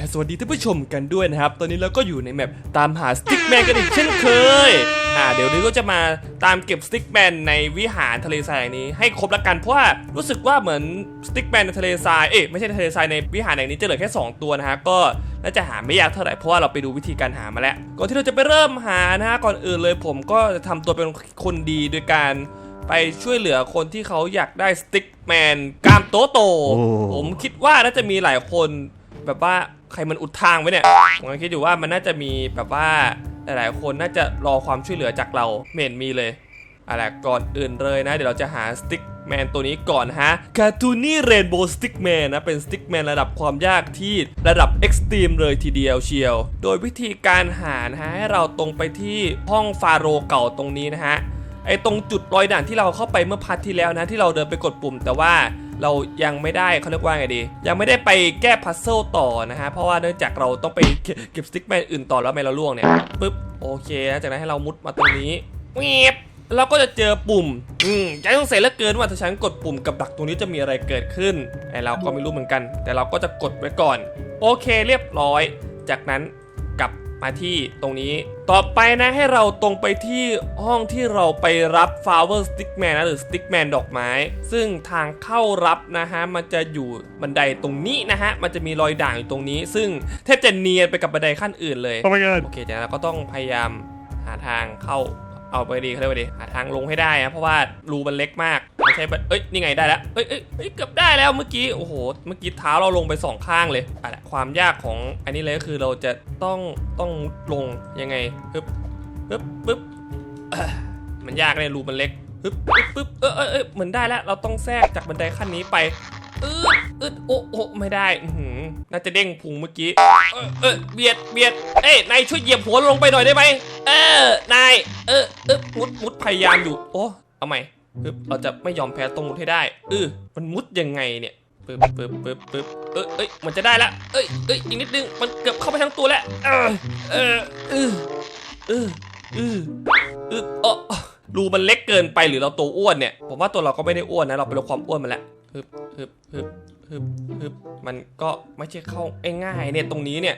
และสวัสดีท่านผู้ชมกันด้วยนะครับ ตอนนี้เราก็อยู่ในแมปตามหาสติ๊กแมนกันอีกเช่นเคย อ่า เดี๋ยวนี้ก็จะมาตามเก็บสติ๊กแมนในวิหารทะเลทรายแห่งนี้ให้ครบละกัน เพราะว่ารู้สึกว่าเหมือนสติ๊กแมนในทะเลทราย เอ๊ะไม่ใช่ทะเลทรายในวิหารแห่งนี้จะเหลือแค่ 2 ตัวนะฮะ ก็น่าจะหาไม่ยากเท่าไหร่เพราะว่าเราไปดูวิธีการหามาแล้ว ก่อนที่เราจะไปเริ่มหานะฮะ ก่อนอื่นเลยผมก็จะทำตัวเป็นคนดีโดยการไปช่วยเหลือคนที่เขาอยากได้สติ๊กแมนกล้ามโตโตโอ้ผมคิดว่าน่าจะมีหลายคนแบบว่า ใครมันอุดทางไว้เนี่ยผมก็คิดอยู่ว่ามันน่าจะมีแบบว่าหลายๆคนน่าจะรอความช่วยเหลือจากเราไม่นมีเลยอะไรก่อนอื่นเลยนะ เดี๋ยวเราจะหาสติ๊กแมนตัวนี้ก่อนฮะคาทูนี่เรนโบว์สติ๊กแมนนะ เป็นสติ๊กแมนระดับความยากที่ระดับเอ็กซ์ตรีมเลยทีเดียวเชียว โดยวิธีการหานะฮะให้เราตรงไปที่ห้องฟาโรเก่าตรงนี้นะฮะไอตรงจุดรอยด่านที่เราเข้าไปเมื่อพัทที่แล้วนะที่เราเดินไปกดปุ่มแต่ว่า เรายังไม่ได้เขาเรียกว่าไงดี ยังไม่ได้ไปแก้พัซเซิลต่อนะฮะเพราะว่าเนื่องจากเราต้องไปเก็บสติ๊กแมนอื่นต่อแล้วไม่เราล่วงเนี่ยปึ๊บโอเคนะจากนั้นให้เรามุดมาตรงนี้เงียบเราก็จะเจอปุ่ม อืมใจต้องเสียเหลือเกินว่าถ้าฉันกดปุ่มกับดักตรงนี้จะมีอะไรเกิดขึ้นไอเราก็ไม่รู้เหมือนกัน แต่เราก็จะกดไว้ก่อน โอเคเรียบร้อย จากนั้น มาที่ตรงนี้ต่อไปนะให้เราตรงไปที่ห้องที่เราไปรับ flower stickman นะหรือ stickman ดอกไม้ ซึ่งทางเข้ารับนะฮะมันจะอยู่บันไดตรงนี้นะฮะมันจะมีรอยด่างอยู่ตรงนี้ ซึ่งแทบจะเนียนไปกับบันไดขั้นอื่นเลย Oh my god โอเคจากนั้นเราก็ต้องพยายามหาทางเข้า เอาไปดีเขาเรียกว่าดีหาทางลงให้ได้นะเพราะว่ารูมันเล็กมากไม่ใช่เอ้ยนี่ไงได้แล้วเอ้ยเอ้ยเอ้ยเกือบได้แล้วเมื่อกี้โอ้โหเมื่อกี้เท้าเราลงไปสองข้างเลยอะความยากของอันนี้เลยก็คือเราจะต้องต้องลงยังไงปึ๊บปึ๊บปึ๊บมันยากเลยรูมันเล็กปึ๊บปึ๊บเออเออเออเหมือนได้แล้วเราต้องแทรกจากบันไดขั้นนี้ไปเออ ออโอ้โอ้ไม่ได้หือน่าจะเด้งพุงเมื่อกี้เออเออเบียดเบียดเอ้ยนายช่วยเหยียบหัวลงไปหน่อยได้ไหมเออนายเออเออมุดมุดพยายามอยู่ โอ้เอาใหม่ปึ๊บเราจะไม่ยอมแพ้ตรงมุดให้ได้เออมันมุดยังไงเนี่ยปึ๊บปึ๊บปึ๊บปึ๊บเออเอ้ยมันจะได้ละเอ้ยเอ้ยอีกนิดนึงมันเกือบเข้าไปทั้งตัวแล้วเออเออเออเออเออเออเออรูมันเล็กเกินไปหรือเราตัวอ้วนเนี่ยผมว่าตัวเราก็ไม่ได้อ้วนนะเราไปลดความอ้วนมาแล้ว ฮึบฮึบฮึบฮึบมันก็ไม่ใช่เข้าง่ายๆเนี่ยตรงนี้เนี่ย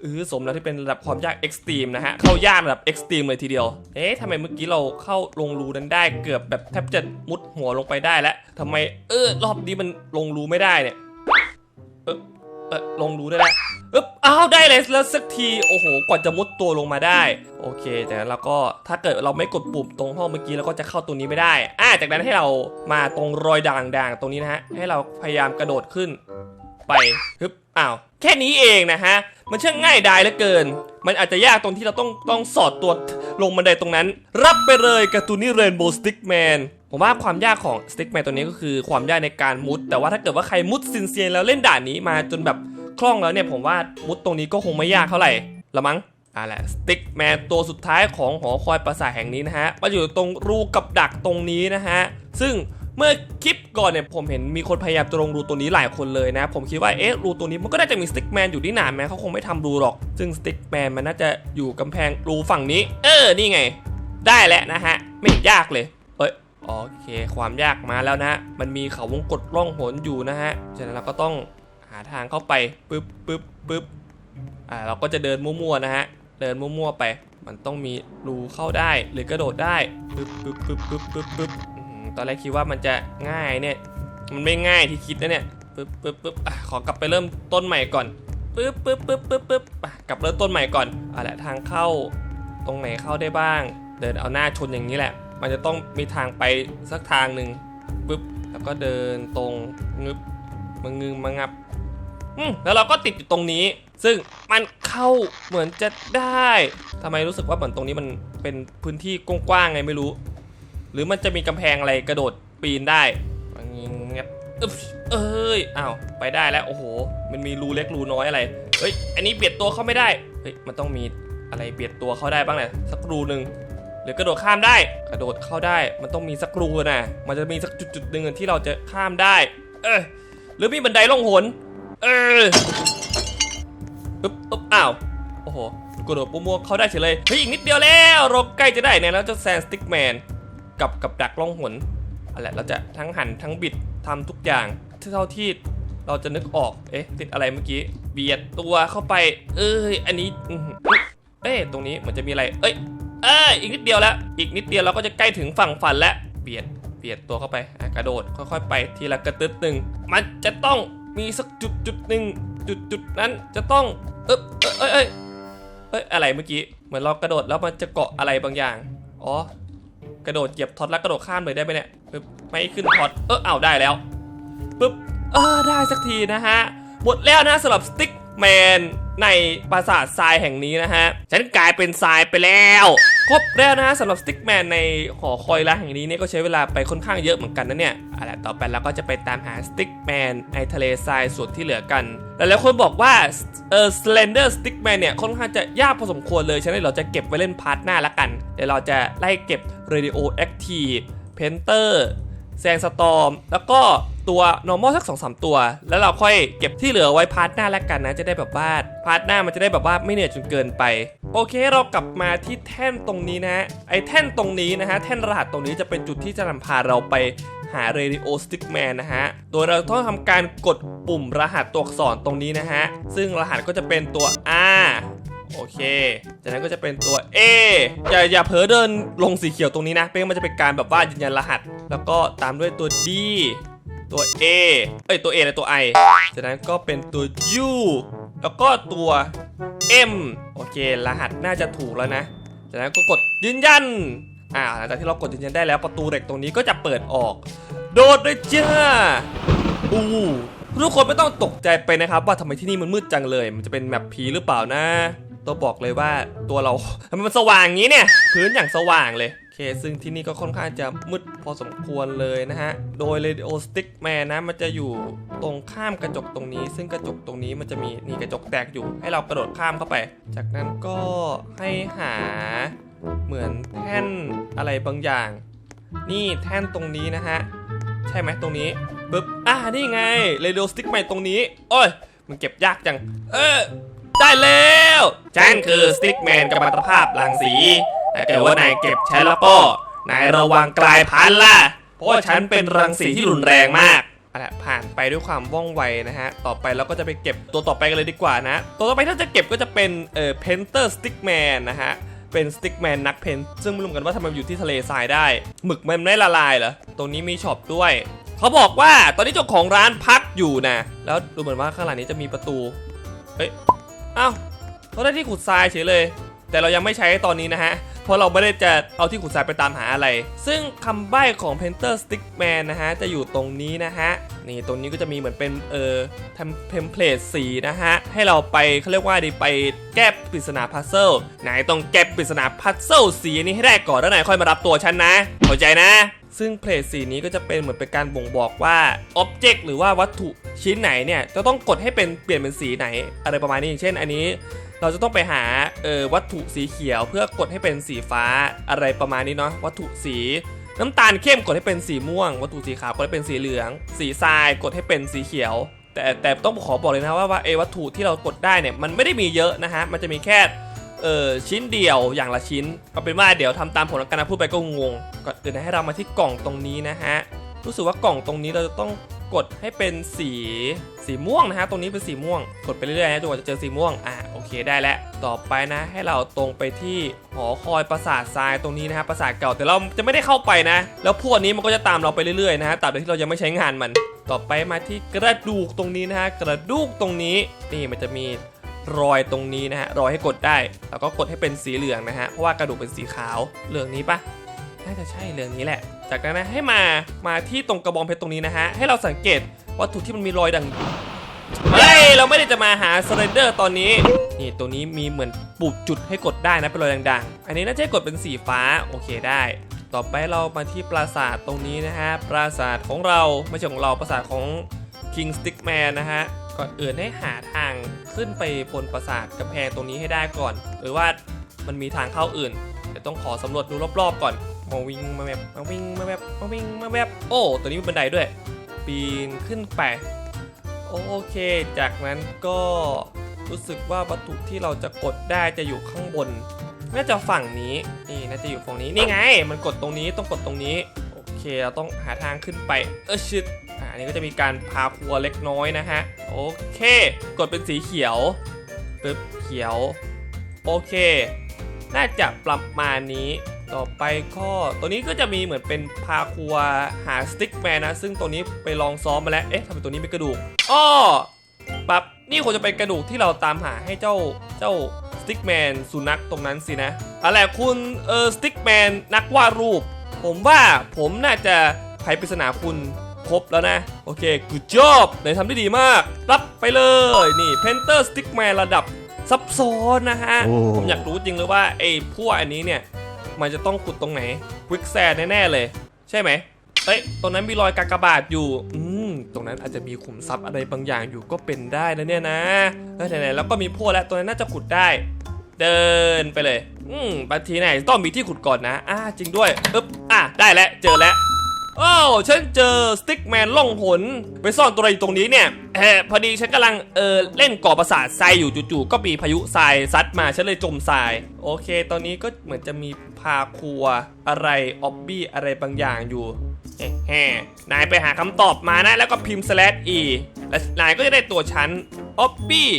เออสมแล้วที่เป็นระดับความยากเอ็กซ์ตรีมนะฮะ เข้ายากระดับเอ็กซ์ตรีมเลยทีเดียว เอ๊ะทำไมเมื่อกี้เราเข้าลงรูนั้นได้เกือบแบบแทบจะมุดหัวลงไปได้แล้วทำไมเออรอบนี้มันลงรูไม่ได้เนี่ย เออเออลงรูได้แล้ว อึ๊บอ้าวได้เลยแล้วสักทีโอ้โหกว่าจะมุดตัวลงมาได้ โอเคจากนั้นเราก็ถ้าเกิดเราไม่กดปุ่มตรงห้องเมื่อกี้เราก็จะเข้าตรงนี้ไม่ได้อ่าจากนั้นให้เรามาตรงรอยด่างๆ ตรงนี้นะฮะให้เราพยายามกระโดดขึ้น ไปฮึบอ้าวแค่นี้เองนะฮะมันช่างง่ายดายเหลือเกิน มันอาจจะยากตรงที่เราต้องต้องสอดตัวลงบันไดตรงนั้น รับไปเลยการ์ตูนี่เรนโบว์สติ๊กแมนผมว่าความยากของสติ๊กแมนตัวนี้ก็คือความยากในการมุด แต่ว่าถ้าเกิดว่าใครมุดซินเซียนแล้วเล่นด่านนี้มาจนแบบ คล่องแล้วเนี่ยผมว่ามุดตรงนี้ก็คงไม่ยากเท่าไหร่ละมั้งอ่าแหละสติ๊กแมนตัวสุดท้ายของหอคอยปราสาทแห่งนี้นะฮะมาอยู่ตรงรูกับดักตรงนี้นะฮะซึ่งเมื่อคลิปก่อนเนี่ยผมเห็นมีคนพยายามจะลงรูตัวนี้หลายคนเลยนะ ผมคิดว่าเอ๊ะรูตัวนี้มันก็น่าจะมีสติ๊กแมนอยู่ที่หนานแม้เขาคงไม่ทำรูหรอก ซึ่งสติ๊กแมนมันน่าจะอยู่กำแพงรูฝั่งนี้ เออนี่ไง ได้แล้วนะฮะไม่ยากเลยเอ้ยโอเค ความยากมาแล้วนะ มันมีเขาวงกดร่องหนอยู่นะฮะฉะนั้นเราก็ต้อง หาทางเข้าไปปึ๊บปึ๊บปึ๊บอ่าเราก็จะเดินมั่วๆนะฮะเดินมั่วๆไป มันต้องมีรูเข้าได้หรือกระโดดได้ปึ๊บปึ๊บปึ๊บปึ๊บปึ๊บปึ๊บตอนแรกคิดว่ามันจะง่ายเนี่ย มันไม่ง่ายที่คิดนะเนี่ยปึ๊บปึ๊บปึ๊บอะขอกลับไปเริ่มต้นใหม่ก่อนปึ๊บปึ๊บปึ๊บปึ๊บปึ๊บอะกลับเริ่มต้นใหม่ก่อนอะแหละทางเข้าตรงไหนเข้าได้บ้าง เดินเอาหน้าชนอย่างนี้แหละ มันจะต้องมีทางไปสักทางหนึ่งปึ๊บแล้วก็เดินตรงงึบมางึงมางับ อืมแล้วเราก็ติดอยู่ตรงนี้ ซึ่งมันเข้าเหมือนจะได้ทำไมรู้สึกว่าเหมือนตรงนี้มันเป็นพื้นที่กว้างๆไงไม่รู้ หรือมันจะมีกำแพงอะไรกระโดดปีนได้อย่างเงี้ยอึ๊บเอ้ยอ้าวไปได้แล้วโอ้โห มันมีรูเล็กรูน้อยอะไรเฮ้ยอันนี้เบียดตัวเข้าไม่ได้เฮ้ยมันต้องมีอะไรเบียดตัวเข้าได้บ้างแหละสักรูหนึ่งหรือกระโดดข้ามได้ กระโดดเข้าได้ มันต้องมีสักรูนะมันจะมีสักจุดจุดๆหนึ่งที่เราจะข้ามได้ เออหรือมีบันไดล่องหน เอออึ๊บอึ๊บอ้าว โอ้โหกระโดดปุ๊บๆเข้าได้เฉยเลย เฮ้ย อีกนิดเดียวแล้วเราใกล้จะได้เนี่ยแล้วเจะแซนสติ๊กแมนกับกับดักล่องหนอะไรเราจะทั้งหันทั้งบิดทำทุกอย่างเท่าที่เราจะนึกออก เอ๊ะ ติดอะไรเมื่อกี้ เบียดตัวเข้าไป เอ้ย อันนี้ เอ๊ะตรงนี้เหมือนจะมีอะไร เอ้ย เอ้ย อีกนิดเดียวแล้ว อีกนิดเดียวเราก็จะใกล้ถึงฝั่งฝันแล้ว เบียด เบียดตัวเข้าไป กระโดด ค่อยๆ ไปทีละกระตึ๊ดหนึ่ง มันจะต้อง มีสักจุดจุดหนึ่งจุดจุดนั้นจะต้องเอ๊บเอ้ยเอ้ยเอ้ยอะไรเมื่อกี้เหมือนเรากระโดดแล้วมันจะเกาะอะไรบางอย่างอ๋อกระโดดเหยียบท็อตแล้วกระโดดข้ามเลยได้ไหมเนี่ยปึ๊บไม่ขึ้นท็อตเออเอาได้แล้วปึ๊บเออได้สักทีนะฮะหมดแล้วนะสำหรับสติ๊กแมนในปราสาททรายแห่งนี้นะฮะฉันกลายเป็นทรายไปแล้ว ครบแล้วนะฮะสำหรับสติ๊กแมนในหอคอยร้างแห่งนี้เนี่ยก็ใช้เวลาไปค่อนข้างเยอะเหมือนกันนะเนี่ยเอาล่ะต่อไปเราก็จะไปตามหาสติ๊กแมนในทะเลทรายส่วนที่เหลือกันหลายๆคนบอกว่าเออสเลนเดอร์สติ๊กแมนเนี่ยค่อนข้างจะยากพอสมควรเลยฉะนั้นเราจะเก็บไว้เล่นพาร์ทหน้าละกัน เดี๋ยวเราจะไล่เก็บ Radio Active Painter แซงสตอมแล้วก็ ตัว normal สัก2อสตัว แล้วเราค่อยเก็บที่เหลือไว้พาร์ทหน้าแล้วกันนะจะได้แบบว่าพาร์ทหน้ามันจะได้แบบว่าไม่เหนื่อยจนเกินไป โอเคเรากลับมาที่แท่นตรงนี้นะฮะไอ้แท่นตรงนี้นะฮะแท่นรหัสตรงนี้จะเป็นจุดที่จะนำพาเราไปหา Radio Stickman นะฮะ โดยเราต้องทำการกดปุ่มรหัสตัวอักษรตรงนี้นะฮะ ซึ่งรหัสก็จะเป็นตัว R โอเค จากนั้นก็จะเป็นตัว A อย่าอย่าเผลอเดินลงสีเขียวตรงนี้นะ เป็นมันจะเป็นการแบบว่ายืนยันรหัส แล้วก็ตามด้วยตัว D ตัว A เอ้ยตัว A และตัว I จากนั้นก็เป็นตัว U แล้วก็ตัว M โอเค รหัสน่าจะถูกแล้วนะ จากนั้นก็กดยืนยัน อ่าหลังจากที่เรากดยืนยันได้แล้วประตูเหล็กตรงนี้ก็จะเปิดออก โดดเลยจ้าอู้ทุกคนไม่ต้องตกใจไปนะครับว่าทำไมที่นี่มันมืดจังเลย มันจะเป็นแมปผีหรือเปล่านะ ตัวบอกเลยว่าตัวเราทำไมมันสว่างงี้เนี่ย พื้นอย่างสว่างเลยเคซึ่งที่นี่ก็ค่อนข้างจะมืดพอสมควรเลยนะฮะ โดย Radio Stick Man นะมันจะอยู่ตรงข้ามกระจกตรงนี้ ซึ่งกระจกตรงนี้มันจะมีนี่กระจกแตกอยู่ ให้เรากระโดดข้ามเข้าไป จากนั้นก็ให้หาเหมือนแท่นอะไรบางอย่าง นี่แท่นตรงนี้นะฮะ ใช่ไหมตรงนี้ปึ๊บอ่านี่ไงเรดิโอสติ๊กใหม่ตรงนี้ โอ้ยมันเก็บยากจัง เออได้แล้ว ฉันคือสติ๊กแมนกัมมัตภาพรังสี แต่เกิดว่านายเก็บฉันแล้วก็นายระวังกลายพันธุ์ล่ะ เพราะว่าฉันเป็นรังสีที่รุนแรงมากอาละผ่านไปด้วยความว่องไวนะฮะ ต่อไปเราก็จะไปเก็บตัวต่อไปกันเลยดีกว่านะ ตัวต่อไปที่เราจะเก็บก็จะเป็นเอ่อเพนเตอร์สติ๊กแมนนะฮะ เป็นสติ๊กแมนนักเพนซึ่งไม่รู้เหมือนกันว่าทำไมอยู่ที่ทะเลทรายได้ หมึกมันไม่ละลายเหรอ ตรงนี้มีช็อปด้วย เขาบอกว่าตอนนี้เจ้าของร้านพักอยู่นะ แล้วดูเหมือนว่าข้างหลังนี้จะมีประตู เฮ้ยเอ้าเขาได้ที่ขุดทรายเฉยเลย แต่เรายังไม่ใช้ตอนนี้นะฮะ เพราะเราไม่ได้จะเอาที่ขุดทรายไปตามหาอะไร ซึ่งคำใบ้ของ Painter Stickman นะฮะ จะอยู่ตรงนี้นะฮะ นี่ตรงนี้ก็จะมีเหมือนเป็นเอ่อเทมเพลตสีนะฮะ ให้เราไปเขาเรียกว่าดีไปแก้ปริศนาพัซเซิลนายต้องแก้ปริศนาพัซเซิลสีนี้ให้ได้ก่อนแล้วนายค่อยมารับตัวฉันนะเข้าใจนะซึ่งเพลทสีนี้ก็จะเป็นเหมือนเป็นการบ่งบอกว่าอ็อบเจกต์หรือว่าวัตถุชิ้นไหนเนี่ยจะต้องกดให้เป็นเปลี่ยนเป็นสีไหน อะไรประมาณนี้อย่างเช่นอันนี้ เราจะต้องไปหาเออวัตถุสีเขียวเพื่อกดให้เป็นสีฟ้าอะไรประมาณนี้เนาะวัตถุสีน้ำตาลเข้มกดให้เป็นสีม่วง วัตถุสีขาวกดให้เป็นสีเหลือง สีทรายกดให้เป็นสีเขียว แต่แต่ต้องขอบอกเลยนะว่าว่าเออวัตถุที่เรากดได้เนี่ยมันไม่ได้มีเยอะนะฮะมันจะมีแค่เออชิ้นเดียวอย่างละชิ้นเอาเป็นว่าเดี๋ยวทำตามผลการนะพูดไปก็งงก่อนอื่นให้เรามาที่กล่องตรงนี้นะฮะรู้สึกว่ากล่องตรงนี้เราจะต้อง กดให้เป็นสีสีม่วงนะฮะตรงนี้เป็นสีม่วง กดไปเรื่อยๆนะจนกว่าจะเจอสีม่วงอะโอเคได้แล้วต่อไปนะให้เราตรงไปที่หอคอยปราสาททรายตรงนี้นะฮะปราสาทเก่าแต่เราจะไม่ได้เข้าไปนะ แล้วพวกนี้มันก็จะตามเราไปเรื่อยๆนะฮะตราบใดที่เรายังไม่ใช้งานมัน ต่อไปมาที่กระดูกตรงนี้นะฮะกระดูกตรงนี้นี่มันจะมีรอยตรงนี้นะฮะรอยให้กดได้ แล้วก็กดให้เป็นสีเหลืองนะฮะเพราะว่ากระดูกเป็นสีขาวเหลืองนี้ปะน่าจะใช่เรื่องนี้แหละ จากนั้นนะให้มามาที่ตรงกระบองเพชรตรงนี้นะฮะให้เราสังเกตวัตถุที่มันมีรอยดังเฮ้ยเราไม่ได้จะมาหาสไลเดอร์ตอนนี้นี่ตรงนี้มีเหมือนปุดจุดให้กดได้นะเป็นรอยดังๆ อันนี้น่าจะกดเป็นสีฟ้าโอเคได้ ต่อไปเรามาที่ปราสาทตรงนี้นะฮะปราสาทของเราไม่ใช่ของเราปราสาทของ King Stickman นะฮะก่อนอื่นให้หาทางขึ้นไปบนปราสาทกำแพงตรงนี้ให้ได้ก่อนหรือว่ามันมีทางเข้าอื่นเดี๋ยวต้องขอสำรวจดูรอบๆก่อน มาวิ่งมาแบบมาวิ่งมาแบบมาวิ่งมาแบบโอ้ตัวนี้มีบันไดด้วย ปีนขึ้นไปโอเค จากนั้นก็รู้สึกว่าวัตถุที่เราจะกดได้จะอยู่ข้างบน น่าจะฝั่งนี้นี่น่าจะอยู่ฝั่งนี้นี่ไง มันกดตรงนี้ต้องกดตรงนี้โอเคเราต้องหาทางขึ้นไปเออชิดอ่าอันนี้ก็จะมีการพาครัวเล็กน้อยนะฮะโอเค กดเป็นสีเขียวปึ๊บเขียวโอเค น่าจะประมาณนี้ ต่อไปก็ตัวนี้ก็จะมีเหมือนเป็นพาครัวหาสติ๊กแมนนะ ซึ่งตัวนี้ไปลองซ้อมมาแล้ว เอ๊ะทำไมตัวนี้เป็นกระดูกอ้อปั๊บนี่คงจะเป็นกระดูกที่เราตามหาให้เจ้าเจ้าสติ๊กแมนสุนัขตรงนั้นสินะอะไรคุณเออสติ๊กแมนนักวาดรูป ผมว่าผมน่าจะไขปริศนาคุณครบแล้วนะ โอเค good job ไหนทำได้ดีมาก รับไปเลยนี่เพนเตอร์สติ๊กแมนระดับซับซ้อนนะฮะโอ้ผมอยากรู้จริงเลยว่าไอ้พวกอันนี้เนี่ย มันจะต้องขุดตรงไหนควิกแซดแน่ๆเลย ใช่ไหมเอ้ยตรงนั้นมีรอยกากบาทอยู่ อืม ตรงนั้นอาจจะมีขุมทรัพย์อะไรบางอย่างอยู่ก็เป็นได้นะเนี่ยนะเออไหนๆแล้วก็มีพวกแล้วตรงนั้นน่าจะขุดได้ เดินไปเลย อืมบางทีไหนต้องมีที่ขุดก่อนนะ อ่าจริงด้วย อึ๊บ อะ ได้แล้ว เจอแล้ว อ้าวฉันเจอสติ๊กแมนล่องหนไปซ่อนตัวอะไรอยู่ตรงนี้เนี่ยเออพอดีฉันกำลังเออเล่นก่อประสาททรายอยู่จู่ๆก็มีพายุทรายซัดมาฉันเลยจมทราย โอเค ตอนนี้ก็เหมือนจะมีพาครัวอะไรออบบี้อะไรบางอย่างอยู่แฮ่นายไปหาคำตอบมานะ แล้วก็พิมพ์ slash e และนายก็จะได้ตัวฉันออบบี้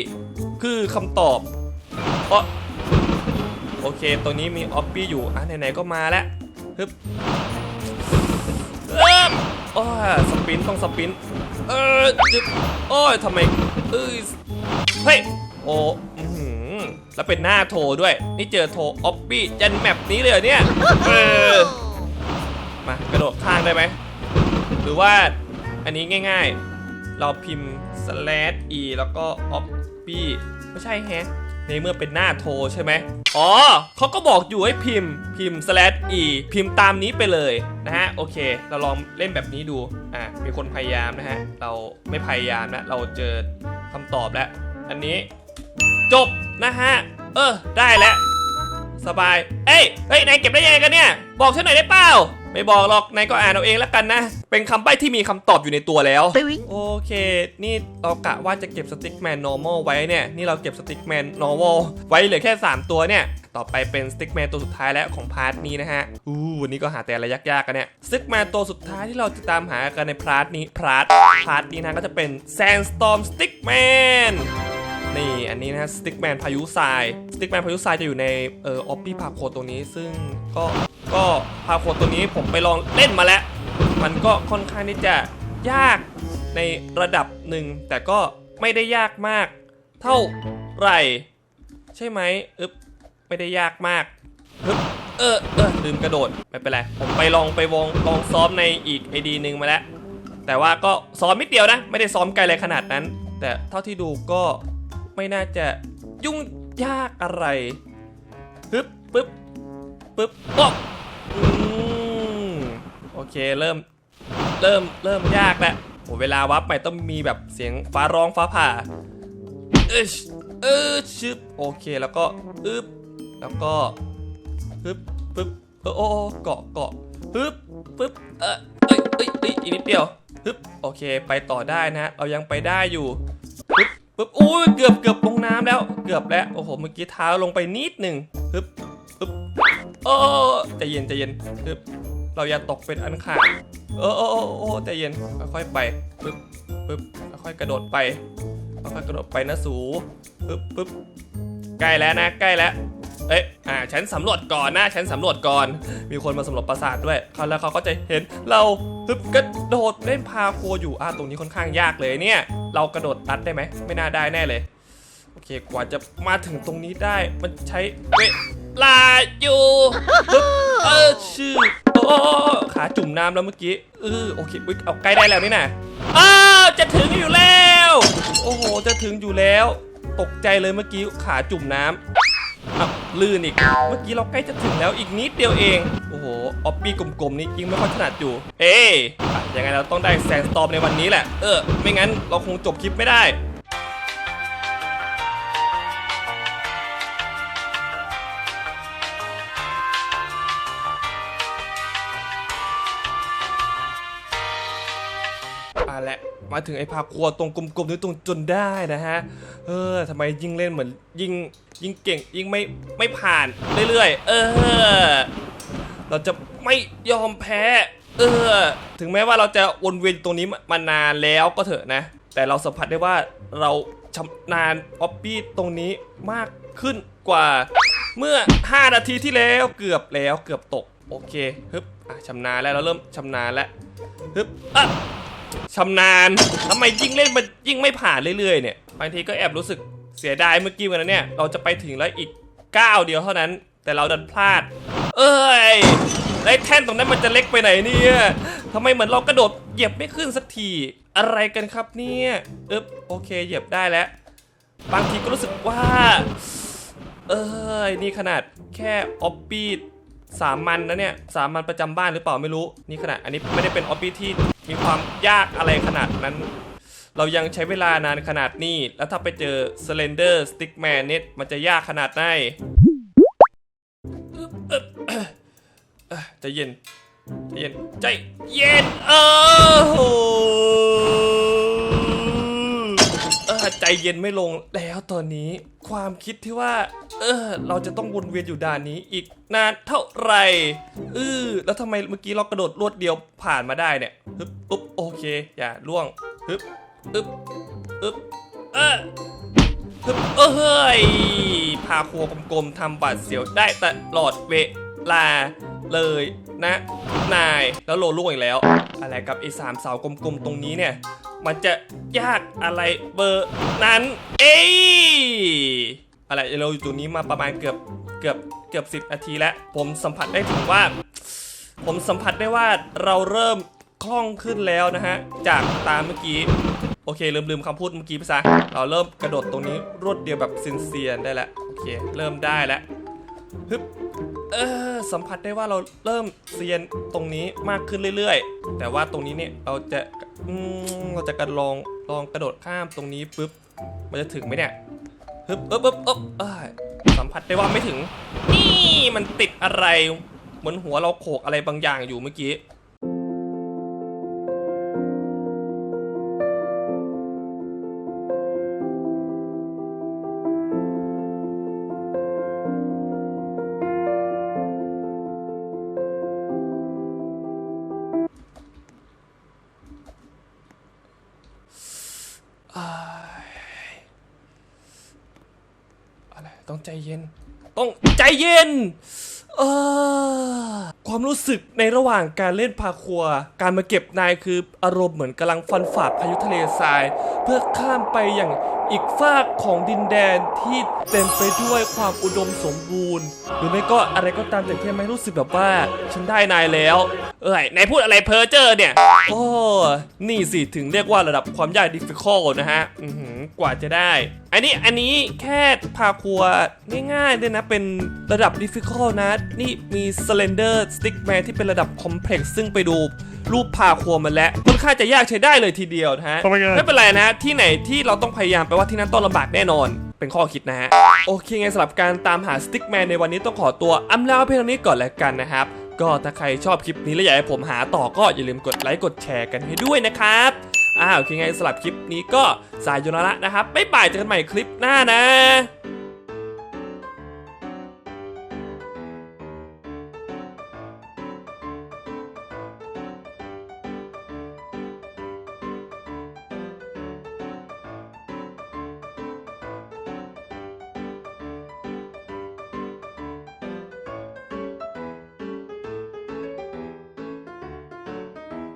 คือคำตอบอ๋อโอเค ตัวนี้มีออบบี้อยู่ อะไหนๆก็มาแล้วฮึบ เอ้อโอ้ยสปินต้องสปินเออจึ๊บโอ้ยทำไมเอ้ยเฮ้ยโอ้แล้วเป็นหน้าโทด้วย นี่เจอโทออฟบี้จันแมปนี้เลยเนี่ยเออมากระโดดข้างได้ไหมหรือว่าอันนี้ง่ายๆ เราพิมพ์ slash e แล้วก็ o p b ไม่ใช่แฮะ ในเมื่อเป็นหน้าโทรใช่ไหมอ๋อเขาก็บอกอยู่ให้พิมพ์พิมพ์ slash e พิมพ์ตามนี้ไปเลยนะฮะ โอเค เราลองเล่นแบบนี้ดู อะ มีคนพยายามนะฮะ เราไม่พยายามนะ เราเจอคำตอบแล้ว อันนี้จบนะฮะ เออ ได้แล้ว สบาย เอ้ย เฮ้ย นายเก็บได้ยังไงกันเนี่ย บอกฉันหน่อยได้เปล่า ไม่บอกหรอก นายก็อ่านเอาเองแล้วกันนะ เป็นคำใบ้ที่มีคำตอบอยู่ในตัวแล้ว โอเค นี่เรากะว่าจะเก็บสติ๊กแมน normal ไว้เนี่ย นี่เราเก็บสติ๊กแมน normal ไว้เหลือแค่ 3 ตัวเนี่ยต่อไปเป็นสติ๊กแมนตัวสุดท้ายแล้วของพาร์ทนี้นะฮะ อู้วันนี้ก็หาแต่อะไรยากๆกันเนี่ยสติ๊กแมนตัวสุดท้ายที่เราจะตามหากันในพาร์ทนี้พาร์ทพาร์ทนี้นะก็จะเป็น Sandstorm Stickman นี่อัน นี่อันนี้นะสติ๊กแมนพายุทรายสติ๊กแมนพายุทรายจะอยู่ในเอ่อออปปี้พาโคตัวนี้ ซึ่งก็ก็พาโคตัวนี้ผมไปลองเล่นมาแล้ว มันก็ค่อนข้างที่จะยากในระดับหนึ่ง แต่ก็ไม่ได้ยากมาก เท่าไหร่ใช่ไหมอึ๊บไม่ได้ยากมากฮึบเออเออลืมกระโดดไม่เป็นไรผมไปลองไปวงลองซ้อมในอีกไอดีหนึ่งมาแล้วแต่ว่าก็ซ้อมนิดเดียวนะ ไม่ได้ซ้อมไกลเลยขนาดนั้น แต่เท่าที่ดูก็ ไม่น่าจะยุ่งยากอะไรปึ๊บปึ๊บปึ๊บโอ้อืมโอเคเริ่ม เริ่มเริ่มยากแล้วโหเวลาวับไปต้องมีแบบเสียงฟ้าร้องฟ้าผ่าเออเออชึบโอเคแล้วก็อึบแล้วก็ปึ๊บปึ๊บเออโอ้เกาะเกาะปึ๊บปึ๊บเออเอ้ยเอ้ยเอ้ยอีกนิดเดียวปึ๊บโอเคไปต่อได้นะ เรายังไปได้อยู่ปึ๊บ ปึ๊บอุ้ยเกือบเกือบลงน้ำแล้ว เกือบแล้ว โอ้โห เมื่อกี้เท้าลงไปนิดหนึ่งปึ๊บปึ๊บโอ้ใจเย็นใจเย็นปึ๊บเราอย่าตกเป็นอันขาดเออโอ้โอ้โอ้ใจเย็น ค่อยๆไปปึ๊บปึ๊บค่อยๆกระโดดไปค่อยๆกระโดดไปนะสูปึ๊บปึ๊บใกล้แล้วนะ ใกล้แล้ว เอ้ยอ่าฉันสำรวจก่อนนะฉันสำรวจก่อน มีคนมาสำรวจปราสาทด้วยเขาแล้วเขาก็จะเห็นเราฮึบกระโดดเล่นพาโคอยู่อ่าตรงนี้ค่อนข้างยากเลยเนี่ย เรากระโดดตัดได้ไหมไม่น่าได้แน่เลย โอเคกว่าจะมาถึงตรงนี้ได้มันใช้เวลาอยู่ฮึบเออชื่อโอ้ขาจุ่มน้ำแล้วเมื่อกี้เออโอเคอุ๊ยเอาใกล้ได้แล้วนี่นะอ้าวจะถึงอยู่แล้ว โอ้โหจะถึงอยู่แล้ว ตกใจเลยเมื่อกี้ขาจุ่มน้ำอ้า ลื่นอีก เมื่อกี้เราใกล้จะถึงแล้วอีกนิดเดียวเอง โอ้โห ออปปี้กลมๆนี่ยิงไม่ค่อยถนัดอยู่ เอ๊ะยังไงเราต้องได้แซนสตอมในวันนี้แหละ เออ ไม่งั้นเราคงจบคลิปไม่ได้ มาถึงไอ้ภาครัวตรงกลมๆนี่ตรงจนได้นะฮะ เออทำไมยิงเล่นเหมือนยิงยิงเก่งยิงไม่ไม่ผ่านเรื่อยๆ เออ เราจะไม่ยอมแพ้ เออ ถึงแม้ว่าเราจะวนเวียนตรงนี้มานานแล้วก็เถอะนะ แต่เราสัมผัสได้ว่าเราชำนาญออปปี้ตรงนี้มากขึ้นกว่าเมื่อ 5 นาทีที่แล้วเกือบแล้วเกือบตก โอเคฮึบอะชำนาญแล้วเราเริ่มชำนาญแล้วฮึบอะ ชำนาญทำไมยิ่งเล่นมันยิ่งไม่ผ่านเรื่อยๆเนี่ยบางทีก็แอบรู้สึกเสียดายเมื่อกี้เหมือนกันนะเนี่ย เราจะไปถึงแล้วอีกก้าวเดียวเท่านั้น แต่เราดันพลาด เอ้ยไอ้แท่นตรงนั้นมันจะเล็กไปไหนเนี่ยทำไมเหมือนเรากระโดดเหยียบไม่ขึ้นสักทีอะไรกันครับเนี่ยอึ๊บโอเคเหยียบได้แล้ว บางทีก็รู้สึกว่า เอ้ยนี่ขนาดแค่ออปปี้สามัญนะเนี่ยสามัญประจำบ้านหรือเปล่าไม่รู้ นี่ขนาดอันนี้ไม่ได้เป็นออปปี้ที่ มีความยากอะไรขนาดนั้น เรายังใช้เวลานานขนาดนี้ แล้วถ้าไปเจอ Slender Stickman เนี่ยมันจะยากขนาดไหนจะเย็นจะเย็นใจเย็นเออ ใจเย็นไม่ลงแล้วตอนนี้ความคิดที่ว่า เออ เราจะต้องวนเวียนอยู่ด่านนี้อีกนานเท่าไหร่เออแล้วทำไมเมื่อกี้เรากระโดดรวดเดียวผ่านมาได้เนี่ยฮึบปุ๊บโอเค อย่าล่วงฮึบอึบอึบเออฮึบเฮ้ยพาครัวกลมๆทำบาดเสียวได้ตลอดเว ลาเลยนะนายแล้วโลล่วงอีกแล้ว อะไรกับไอ้สามเสากลมๆตรงนี้เนี่ย มันจะยากอะไรเบอร์นั้น เอ้ยอะไรเราอยู่ตรงนี้มาประมาณเกือบเกือบเกือบสิบนาทีแล้ว ผมสัมผัสได้ถึงว่า ผมสัมผัสได้ว่าเราเริ่มคล่องขึ้นแล้วนะฮะ จากตามเมื่อกี้ โอเคลืมลืมคำพูดเมื่อกี้ไปซะเราเริ่มกระโดดตรงนี้รวดเดียวแบบซินเซียนได้แล้วโอเค เริ่มได้แล้วฮึบ เออสัมผัสได้ว่าเราเริ่มเซียนตรงนี้มากขึ้นเรื่อยๆ แต่ว่าตรงนี้เนี่ยเราจะอืมเราจะกระลองลองกระโดดข้ามตรงนี้ปุ๊บมันจะถึงไหมเนี่ยฮึบเอ๊บเอ๊บเอ๊บสัมผัสได้ว่าไม่ถึง นี่มันติดอะไรเหมือนหัวเราโขกอะไรบางอย่างอยู่เมื่อกี้ นเออความรู้สึกในระหว่างการเล่นพาคัว การมาเก็บนายคืออารมณ์เหมือนกำลังฟันฝ่าพายุทะเลทราย เพื่อข้ามไปอย่าง อีกฟากของดินแดนที่เต็มไปด้วยความอุดมสมบูรณ์ หรือไม่ก็อะไรก็ตามแต่ที่ทำให้รู้สึกแบบว่า ฉันได้นายแล้ว เอ้ยนายพูดอะไรเพ้อเจ้อเนี่ย โอ้นี่สิถึงเรียกว่าระดับความยาก difficult นะฮะอือกว่าจะได้ อันนี้อันนี้แค่พาครัวง่ายๆด้วยนะ เป็นระดับ difficult นะ นี่มี slender stickman ที่เป็นระดับ complex ซึ่งไปดู รูปพาครัวมาแล้วค่อนข้างจะยากใช้ได้เลยทีเดียวนะฮะ Oh my god ไม่เป็นไรนะฮะที่ไหนที่เราต้องพยายามไปลว่าที่นั่นต้องลำบากแน่นอน เป็นข้อคิดนะฮะ โอเคไงสำหรับการตามหาสติ๊กแมนในวันนี้ต้องขอตัวอำลาเพียงเท่านี้ก่อนแล้วกันนะครับ ก็ถ้าใครชอบคลิปนี้และอยากให้ผมหาต่อก็อย่าลืมกดไลค์กดแชร์กันให้ด้วยนะครับอ้าวโอเคไงสำหรับคลิปนี้ก็สายโยนาระนะครับบ๊ายบายเจอกันใหม่คลิปหน้านะ